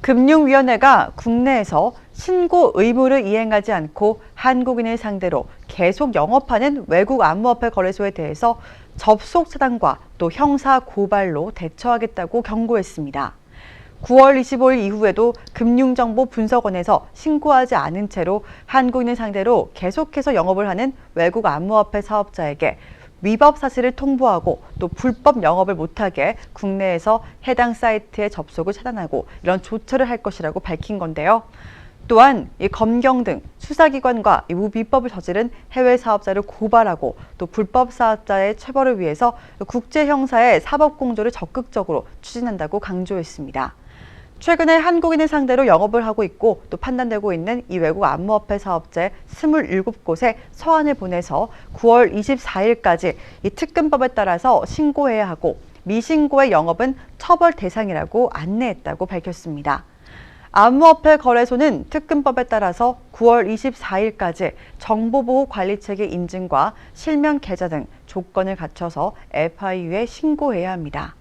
금융위원회가 국내에서 신고 의무를 이행하지 않고 한국인을 상대로 계속 영업하는 외국 암호화폐 거래소에 대해서 접속 차단과 또 형사 고발로 대처하겠다고 경고했습니다. 9월 25일 이후에도 금융정보분석원에서 신고하지 않은 채로 한국인을 상대로 계속해서 영업을 하는 외국 암호화폐 사업자에게 위법 사실을 통보하고 또 불법 영업을 못하게 국내에서 해당 사이트의 접속을 차단하고 이런 조처를 할 것이라고 밝힌 건데요. 또한 이 검경 등 수사기관과 이 무비법을 저지른 해외 사업자를 고발하고 또 불법 사업자의 처벌을 위해서 국제 형사의 사법 공조를 적극적으로 추진한다고 강조했습니다. 최근에 한국인을 상대로 영업을 하고 있고 또 판단되고 있는 이 외국 암호화폐 사업체 27곳에 서한을 보내서 9월 24일까지 이 특근법에 따라서 신고해야 하고 미신고의 영업은 처벌 대상이라고 안내했다고 밝혔습니다. 암호화폐 거래소는 특근법에 따라서 9월 24일까지 정보보호관리체계 인증과 실명 계좌 등 조건을 갖춰서 FIU에 신고해야 합니다.